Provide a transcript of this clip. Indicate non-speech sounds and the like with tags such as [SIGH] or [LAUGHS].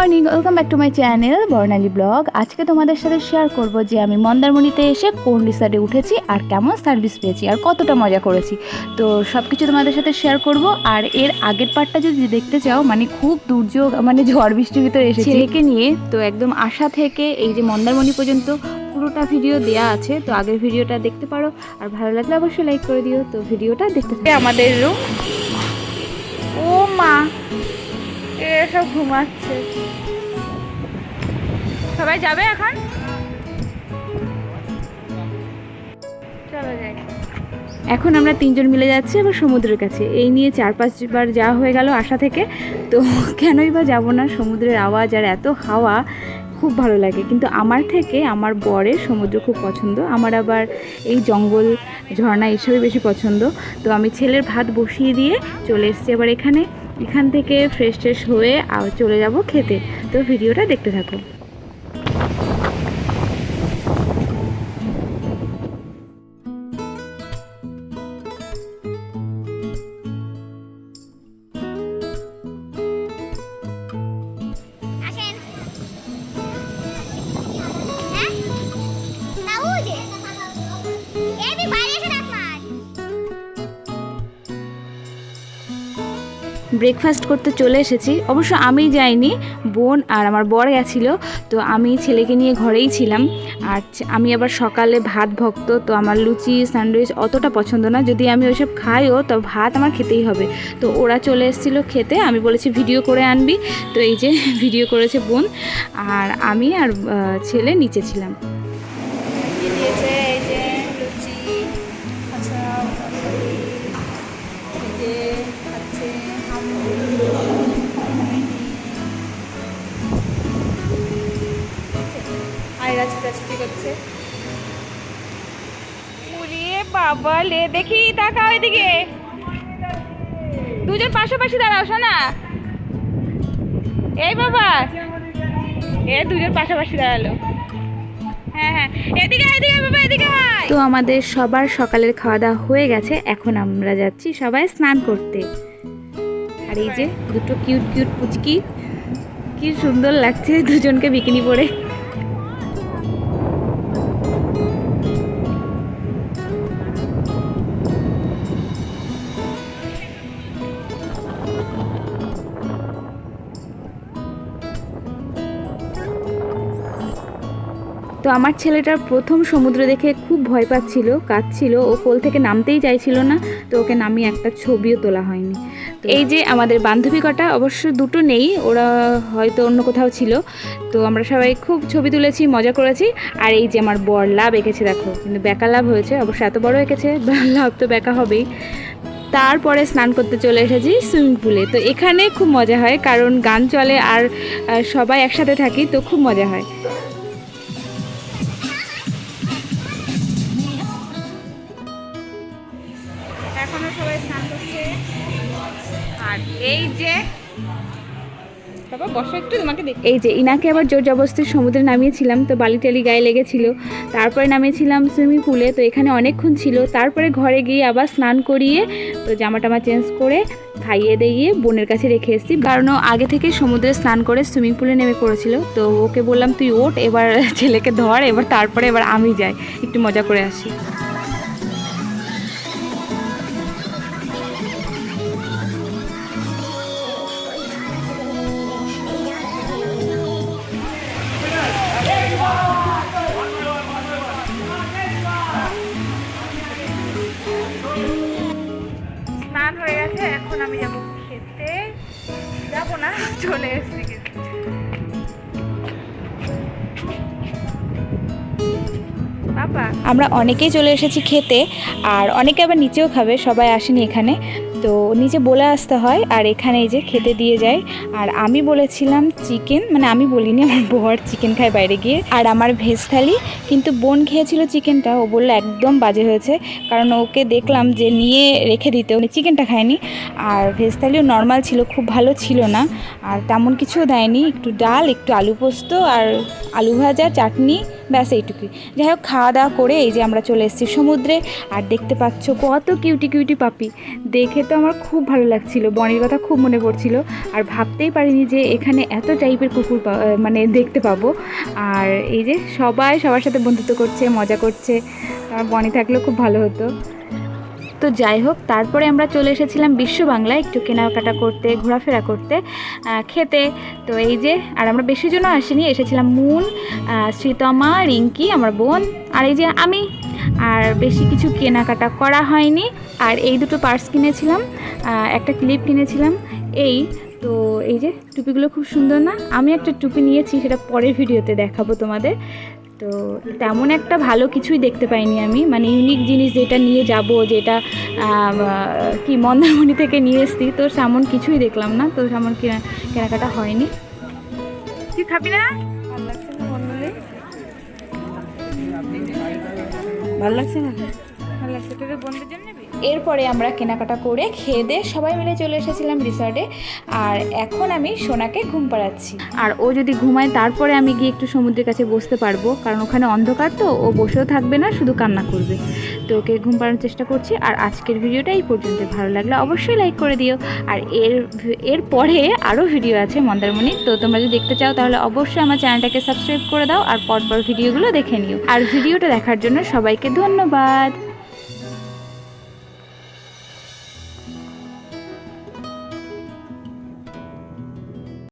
Morning welcome back to my channel Barnali blog আজকে তোমাদের সাথে শেয়ার করব যে আমি মন্দারমণিতে এসে কোন রিসর্টে উঠেছি আর কেমন সার্ভিস পেয়েছি আর কতটা মজা করেছি। তো সব কিছু তোমাদের সাথে শেয়ার করব আর এর আগের পার্টটা যদি দেখতে চাও মানে খুব দুর্যোগ মানে ঝড় বৃষ্টির ভিতরে এসেছি। ছেলেকে নিয়ে তো একদম আশা থেকে এই যে মন্দারমণি পর্যন্ত পুরোটা ভিডিও দেয়া আছে তো আগের ভিডিওটা দেখতে পারো। আর ভালো লাগলে অবশ্যই লাইক করে দিও তো ভিডিওটা দেখতে আমাদের রুম ও মা! ঘুমাচ্ছে। সবাই যাবে এখন? এখন আমরা তিনজন মিলে যাচ্ছি আবার সমুদ্রের কাছে। এই নিয়ে চার পাঁচবার যাওয়া হয়ে গেল আশা থেকে। তো কেনই বা যাব না? সমুদ্রের আওয়াজ আর এত হাওয়া, খুব ভালো লাগে। কিন্তু আমার থেকে আমার বরের সমুদ্র খুব পছন্দ। আমার আবার এই জঙ্গল ঝর্ণা এসবই বেশি পছন্দ। তো আমি ছেলের ভাত বসিয়ে দিয়ে চলে এসেছি আবার এখানে। এখান থেকে ফ্রেশ ট্রেশ হয়ে আর চলে যাব খেতে। তো ভিডিওটা দেখতে থাকো। ব্রেকফাস্ট করতে চলে এসেছি। অবশ্য আমি যাইনি, বোন আর আমার বর গেছিল, তো আমি ছেলেকে নিয়ে ঘরেই ছিলাম। আর আমি আবার সকালে ভাত ভক্ত, তো আমার লুচি, স্যান্ডউইচ অতটা পছন্দ না। যদি আমি ওইসব খাইও, তো ভাত আমার খেতেই হবে। তো ওরা চলে এসেছিল খেতে, আমি বলেছি ভিডিও করে আনবি। তো এই যে [LAUGHS] ভিডিও করেছে বোন, আর আমি আর ছেলে নিচে ছিলাম। আয়রা ছিটাছিটি করছে। উড়িয়ে বাবা লে দেখি তাকাও এদিকে। দুজন পাশাপাশি দাঁড়াও শোনা এই বাবা। এ দুজন পাশাপাশি দাঁড়াল। হ্যাঁ হ্যাঁ। এদিকে এদিকে বাবা এদিকে আয়। তো আমাদের সবার সকালের খাওয়া দাওয়া হয়ে গেছে এখন আমরা যাচ্ছি সবাই স্নান করতে। আর এই যে দুটো কিউট কিউট পুচকি কি সুন্দর লাগছে দুজনকে বিকিনি পরে। আমার ছেলেটার প্রথম সমুদ্র দেখে খুব ভয় পাচ্ছিল, কাঁদছিল, ও কোল থেকে নামতেই চাইছিল না, তো ওকে নামিয়ে একটা ছবিও তোলা হয়নি। এই যে আমাদের বান্ধবী কটা, অবশ্য দুটো নেই, ওরা হয়তো অন্য কোথাও ছিল, তো আমরা সবাই খুব ছবি তুলেছি, মজা করেছি, আর এই যে আমার বর লাভ এঁকেছে দেখো, কিন্তু বেকা লাভ হয়েছে, অবশ্য এত বড় এঁকেছে, [LAUGHS] লাভ তো বেকা হবেই। তারপরে স্নান করতে চলে এসেছি সুইমিং পুলে, তো এখানে খুব মজা হয়, কারণ গান চলে আর সবাই একসাথে থাকি, তো খুব মজা হয়। আর এই যে এই যে ইনাকে আবার জোর জবরদস্তি সমুদ্রে নামিয়েছিলাম, তো বালি টালি গায়ে লেগেছিল। তারপরে নামিয়েছিলাম সুইমিং পুলে তো এখানে অনেকক্ষণ ছিল। তারপরে ঘরে গিয়ে আবার স্নান করিয়ে, তো জামা টামা চেঞ্জ করে খাইয়ে দিয়ে বোনের কাছে রেখে এসেছি। কারণ ও আগে থেকে সমুদ্রে স্নান করে সুইমিং পুলে নেমে পড়েছিল। তো ওকে বললাম, তুই ওঠ, এবার ছেলেকে ধর, এবার তারপরে এবার আমি যাই। একটু মজা করে আসি। স্নান হয়ে গেছে, এখন আমি যাব খেতে। যাব না, চলে এসেছি আমরা অনেকেই চলে এসেছি খেতে, আর অনেকে আবার নিচেও খাবে, সবাই আসেনি এখানে। তো নিচে বলে আসতে হয় আর এখানে যে খেতে দিয়ে যায়। আর আমি বলেছিলাম চিকেন মানে আমি বলিনি, আমার বর চিকেন খায় বাইরে গিয়ে। আর আমার ভেজ থালি, কিন্তু বোন খেয়েছিল চিকেনটা, ও বলল একদম বাজে হয়েছে। কারণ ওকে দেখলাম যে নিয়ে রেখে দিতে, উনি চিকেনটা খায়নি। আর ভেজ থালিও নর্মাল ছিল, খুব ভালো ছিল না। আর তেমন কিছুও দেয়নি, একটু ডাল, একটু আলু পোস্ত আর আলু ভাজা, চাটনি, ব্যাস এইটুকুই। যাই হোক, খাওয়া দাওয়া করে এই যে আমরা চলে এসেছি সমুদ্রে। আর দেখতে পাচ্ছ কত কিউটি কিউটি পাপি দেখে তো আমার খুব ভালো লাগছিল, বনের কথা খুব মনে পড়ছিল। আর ভাবতেই পারিনি যে এখানে এত টাইপের কুকুর মানে দেখতে পাবো। আর এই যে সবাই সবার সাথে বন্ধুত্ব করছে, মজা করছে আমার বনি থাকলেও খুব ভালো হতো। তো যাই হোক, তারপরে আমরা চলে এসেছিলাম বিশ্ব বাংলায় একটু কেনাকাটা করতে, ঘোরাফেরা করতে খেতে। তো এই যে, আর আমরা বেশি জন্য আসিনি, এসেছিলাম মুন শ্রীতমা, রিঙ্কি, আমার বোন, আর এই যে আমি। আর বেশি কিছু কেনাকাটা করা হয়নি। আর এই দুটো পার্স কিনেছিলাম একটা ক্লিপ কিনেছিলাম, এই তো এই যে টুপিগুলো খুব সুন্দর না? আমি একটা টুপি নিয়েছি, সেটা পরের ভিডিওতে দেখাবো তোমাদের। তো তেমন একটা ভালো কিছুই দেখতে পাইনি আমি মানে ইউনিক জিনিস যেটা নিয়ে যাব, যেটা কি মন্দারমণি থেকে নিয়ে এসছি, তো তেমন কিছুই দেখলাম না, তো কেনা- কেনাকাটা হয়নি। তুই খাবি না? ভালো লাগছে না? এরপরে আমরা কেনাকাটা করে খেয়ে দিয়ে সবাই মিলে চলে এসেছিলাম রিসর্টে। আর এখন আমি সোনাকে ঘুম পাড়াচ্ছি। আর ও যদি ঘুমায় তারপরে আমি গিয়ে একটু সমুদ্রের কাছে বসতে পারব। কারণ ওখানে অন্ধকার তো ও বসেও থাকবে না শুধু কান্না করবে। তো ওকে ঘুম পাড়ানোর চেষ্টা করছি আর আজকের ভিডিওটা এই পর্যন্ত ভালো লাগলে অবশ্যই লাইক করে দিও। আর এর এর পরে আরও ভিডিও আছে মন্দারমণি। তো তোমরা যদি দেখতে চাও তাহলে অবশ্যই আমার চ্যানেলটাকে সাবস্ক্রাইব করে দাও আর পরপর ভিডিওগুলো দেখে নিও। আর ভিডিওটা দেখার জন্য সবাইকে ধন্যবাদ।